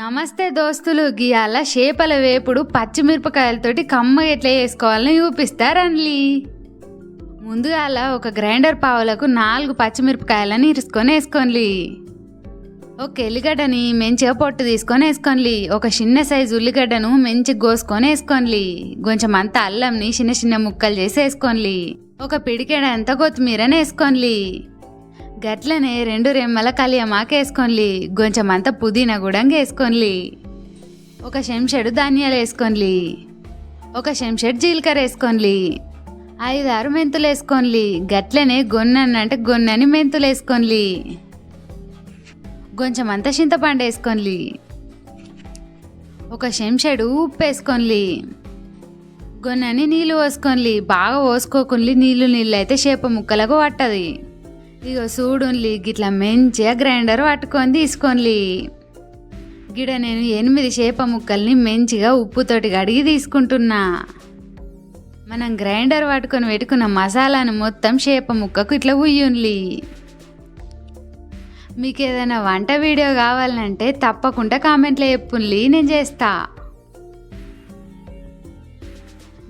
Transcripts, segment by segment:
నమస్తే దోస్తులు గీయాల చేపల వేపుడు పచ్చిమిరపకాయలతోటి కమ్మ ఎట్లా వేసుకోవాలని చూపిస్తారన్లీ ముందుగాల అలా ఒక గ్రైండర్ పావులకు నాలుగు పచ్చిమిరపకాయలని ఇరుసుకొని వేసుకోండి. ఒక ఎల్లిగడ్డని మంచిగా పొట్టు తీసుకొని వేసుకోండి. ఒక చిన్న సైజు ఉల్లిగడ్డను మంచిగా కోసుకొని వేసుకోండి. కొంచెం అంత అల్లంని చిన్న చిన్న ముక్కలు చేసి వేసుకోండి. ఒక పిడికెడ అంతా కొత్తిమీరని వేసుకోండి. గట్లనే రెండు రెమ్మల కలియమాకేసుకోన్లి వేసుకోండి కొంచెం పుదీనా కూడా వేసుకోండి ఒక చెంచెడు ధనియాలు వేసుకోండి ఒక చెంచెడు జీలకర్ర వేసుకోండి ఐదారు మెంతులు వేసుకోండి గట్లనే గొన్నని అంటే గొన్నని మెంతులు వేసుకోండి కొంచెం అంత చింతపండు వేసుకోండి ఒక చెంచెడు ఉప్పు వేసుకోండి గొన్నని నీళ్ళు పోసుకోన్లి. బాగా పోసుకోకుండా నీళ్ళు నీళ్ళు అయితే చేప ముక్కలకు పట్టది. ఇగో చూడుండి గిట్లా మంచిగా గ్రైండర్ పట్టుకొని తీసుకోండి గిడ నేను ఎనిమిది చేప ముక్కల్ని మంచిగా ఉప్పుతోటి కడిగి తీసుకుంటున్నా. మనం గ్రైండర్ పట్టుకొని పెట్టుకున్న మసాలాను మొత్తం చేప ముక్కకు ఇట్లా ఉయ్యుండి మీకు ఏదైనా వంట వీడియో కావాలంటే తప్పకుండా కామెంట్లో చెప్పుండి నేను చేస్తా.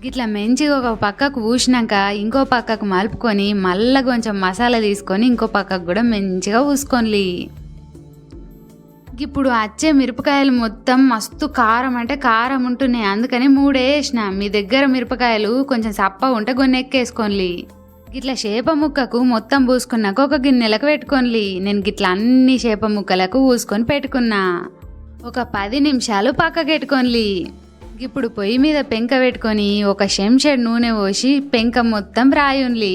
గిట్లా మంచిగా ఒక పక్కకు ఊసినాక ఇంకో పక్కకు మలుపుకొని మళ్ళీ కొంచెం మసాలా తీసుకొని ఇంకో పక్కకు కూడా మంచిగా ఊసుకోండి. ఇప్పుడు అచ్చే మిరపకాయలు మొత్తం మస్తు కారం అంటే కారం ఉంటున్నాయి. అందుకని మూడే వేసిన. మీ దగ్గర మిరపకాయలు కొంచెం సప్ప ఉంటే కొన్ని ఎక్కేసుకోండి గిట్లా చేప ముక్కకు మొత్తం పూసుకున్నాక ఒక గిన్నెలకు పెట్టుకోండి. నేను గిట్లా అన్ని చేప ముక్కలకు పూసుకొని పెట్టుకున్నా. ఒక పది నిమిషాలు పక్కకు పెట్టుకోండి ఇప్పుడు పొయ్యి మీద పెంక పెట్టుకొని ఒక చెంచాడు నూనె పోసి పెంక మొత్తం రాయుండి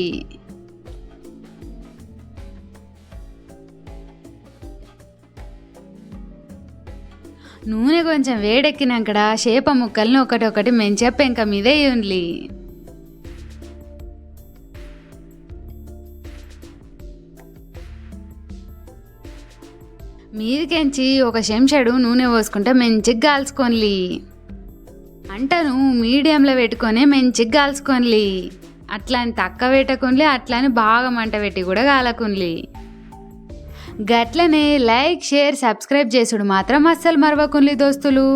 నూనె కొంచెం వేడెక్కినాకడ చేప ముక్కల్ని ఒకటి ఒకటి మంచిగా పెంక మీద వేయండి మీదికెంచి ఒక చెంచాడు నూనె పోసుకుంటే మంచిగా కాల్చుకోండి మంటను మీడియంలో పెట్టుకొని మంచిగా కాల్చుకోనిలి అట్లా అని తక్కువ పెట్టకుండి అట్లాని బాగా మంట పెట్టి కూడా కాలకుండి గట్లనే లైక్ షేర్ సబ్స్క్రైబ్ చేసుడు మాత్రం అస్సలు మరవకుండి దోస్తులు.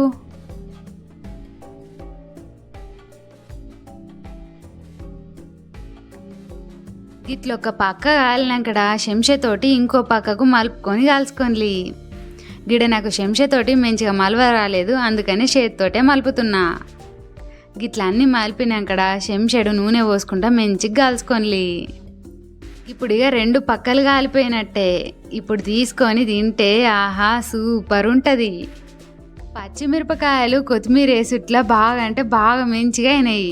ఇట్లా ఒక పక్క కాలినాకడ చెంచతోటి ఇంకో పక్కకు మలుపుకొని కాల్చుకోండి గిడ నాకు శంషతోటి మంచిగా మలవ రాలేదు అందుకని చేతితోటే మలుపుతున్నా. గిట్లా అన్నీ మలిపినాకడ శంషడు నూనె పోసుకుంటా మంచిగా కాల్చుకోండి ఇప్పుడు ఇక రెండు పక్కలు కాలిపోయినట్టే ఇప్పుడు తీసుకొని తింటే ఆహా సూపర్ ఉంటుంది పచ్చిమిరపకాయలు కొత్తిమీర వేసి ఇట్లా బాగా అంటే బాగా మంచిగా అయినాయి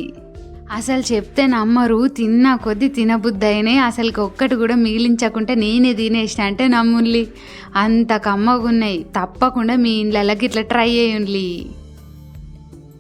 అసలు చెప్తే నమ్మరు తిన్నా కొద్ది తినబుద్ధి అసలుకి ఒక్కటి కూడా మిగిలించకుంటే నేనే తినేసిన. అంటే నమ్ముల్లి అంత కమ్మగున్నాయి. తప్పకుండా మీ ఇండ్లకి ఇట్లా ట్రై చేయండి